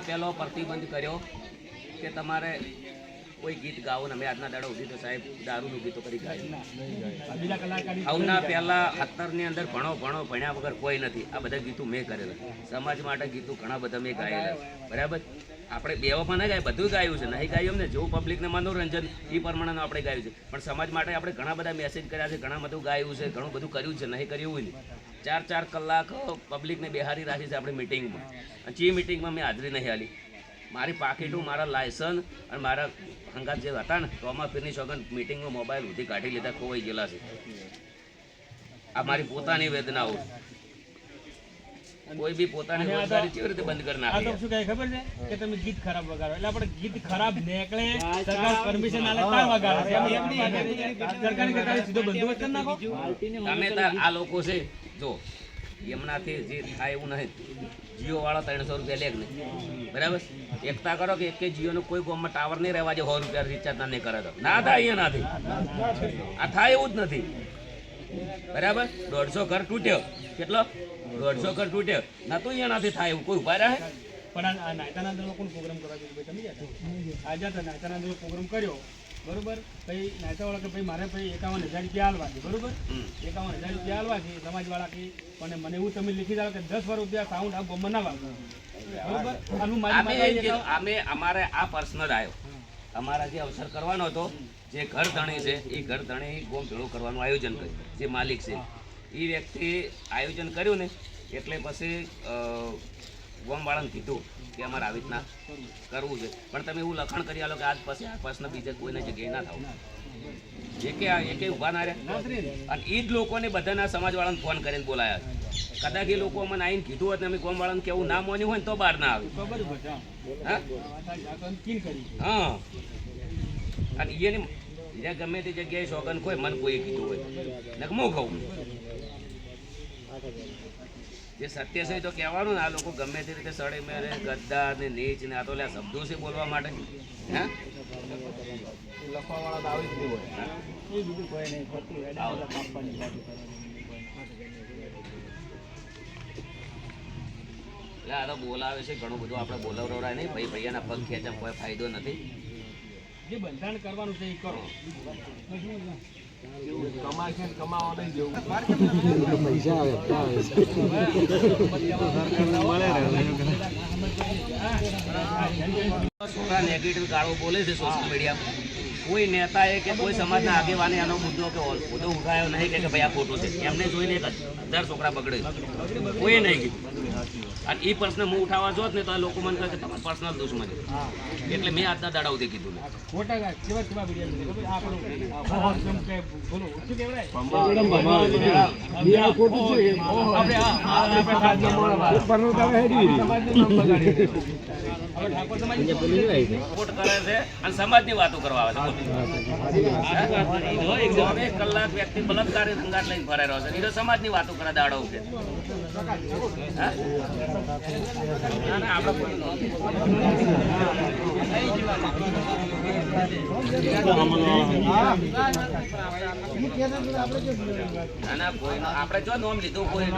પહેલો પ્રતિબંધ કર્યો કે તમારે કોઈ ગીત ગાવો ને અમે આજના દાડા ઉધી તો સાહેબ દારૂનું ગીતો કરી ગાય. આવના પહેલા અત્તરની અંદર ભણો ભણો ભણ્યા વગર કોઈ નથી. આ બધા ગીતો મેં કરેલા. સમાજ માટે ગીતો ઘણા બધા મેં ગાયેલા. બરાબર? આપણે બેવામાં ના ગાય બધું ગાયું છે. નહીં ગાયું એમને જેવું પબ્લિકને મનોરંજન એ પ્રમાણેનું આપણે ગાયું છે. પણ સમાજ માટે આપણે ઘણા બધા મેસેજ કર્યા છે ઘણા બધું ગાયું છે ઘણું બધું કર્યું છે. નહીં કર્યું નહીં ચાર ચાર કલાક પબ્લિકને બેહારી રાખી છે આપણે મિટિંગમાં જે મિટિંગમાં મેં હાજરી નહીં આલી મારી પાકીટું મારા લાયસન્સ અને મારા હંગાત જે હતા ને તોમાં ફિરની સોગન મિટિંગમાં મોબાઈલ ઉધી કાઢી લીધા ખોવાઈ ગયેલા છે. આ મારી પોતાની વેદનાઓ. કોઈ બી પોતાની રોજગારી કેવી રીતે બંધ કરી નાખે આ તો શું કહે ખબર છે? કે તમે ગીત ખરાબ વગાડો. એટલે આપણે ગીત ખરાબ નીકળે સરકાર પરમિશન આલે તાર વગાડો. છે. એમ એમ નહીં. સરકારની કરતા સીધો બંદોબસ્ત કરી નાખો. તમે તાર આ લોકો છે જો એમનાથી જે થાય એવું નહીં. જીઓ વાળા ત્રણસો રૂપિયા લે નહીં. બરાબર? એકતા કરો કે એક જીઓનો કોઈ ગામમાં ટાવર નહીં રહેવા જે સો રૂપિયા રિચાર્જ ના નહીં કરે તો. ના થાય એ નથી આ થાય એવું જ નથી. બરાબર? દોઢસો ઘર તૂટ્યો. કેટલો? દોઢસો ઘર તૂટ્યો. ના તો એનાથી થાય એવું. કોઈ ઊભા રહે? પણ આ- નાયતાના પ્રોગ્રામ કરવા જોઈએ તમે આજે નાયતાના પ્રોગ્રામ કર્યો. બરોબર? પછી નાયતાવાળા કે ભાઈ મારે ભાઈ એકાવન હજાર રૂપિયા આલવા છે બરોબર? એકાવન હજાર રૂપિયા આલવા છે સમાજવાળા કે પણ મને એવું તમે લીખી જાઓ કે દસ વાર રૂપિયા સાઉન્ડ આ બોમ્બ ના વાગો. અમે અમારે આ પર્સનલ આવ્યો અમારા જે અવસર કરવાનો હતો જે ઘર ધણી છે એ ઘર ધણી ગોમ ભેળું કરવાનું આયોજન કર્યું જે માલિક છે. એ વ્યક્તિ આયોજન કર્યું ને એટલે પછી ગોમવાળાને કીધું કે અમારે આવી રીતના કરવું છે. પણ તમે એવું લખાણ કરી આલો કે આજ પછી આ પ્રશ્ન બીજે કોઈને જગ્યાએ ના થાવ. એકે આ- એકે ઊભા ના રહ્યા. અને એ જ લોકોને બધાના સમાજવાળાને ફોન કરીને બોલાયા કદાચ એ લોકો અમને આવીને કીધું હોત ને અમે ગોમવાળાને કેવું ના માન્યું હોય ને તો બહાર ના આવે. હા. હા. હા અને એને બીજા ગમે તે જગ્યાએ શોગન કોઈ મન કોઈ કીધું હોય નકમો કહું જે સત્ય છે તો કહેવાનું ને આ લોકો ગમે તે રીતે સડે મેરે ગદ્દા ને નીચ ને આ તો લ્યા શબ્દો છે બોલવા માટે. હા? એ બીજું કોઈ નહીં ખોટું એને આવો. બધા કાપવાની એટલે આ તો બોલાવે છે ઘણું બધું આપણે બોલાવડાય નહીં. ભાઈ ભૈયાના પગ ખેંચા કોઈ ફાયદો નથી. જે બંધારણ કરવાનું છે એ કરો. છોકરા નેગેટિવ ગાળો બોલે છે સોશિયલ મીડિયામાં. કોઈ નેતાએ કે કોઈ સમાજના આગેવાને આનો મુદ્દો કે મુદ્દો ઉઠાયો નહીં કે ભાઈ આ ખોટો છે એમને જોઈને એક હજાર છોકરા બગડે કોઈ નહીં કીધું અને એ પ્રશ્ન હું ઉઠાવવા જોત ને તો આ લોકો મને કહે કે તમારા પર્સનલ દુશ્મન એટલે મેં આજના દાડા સુધી કીધું સમાજની વાતો કરવા આવે છે કલાક વ્યક્તિ બળાત્કારી રંગાટ લઈને ફરાઈ રહ્યો છે તો સમાજની વાતો કરે દાડો ના, આપણે જો નોમ લીધું કોઈ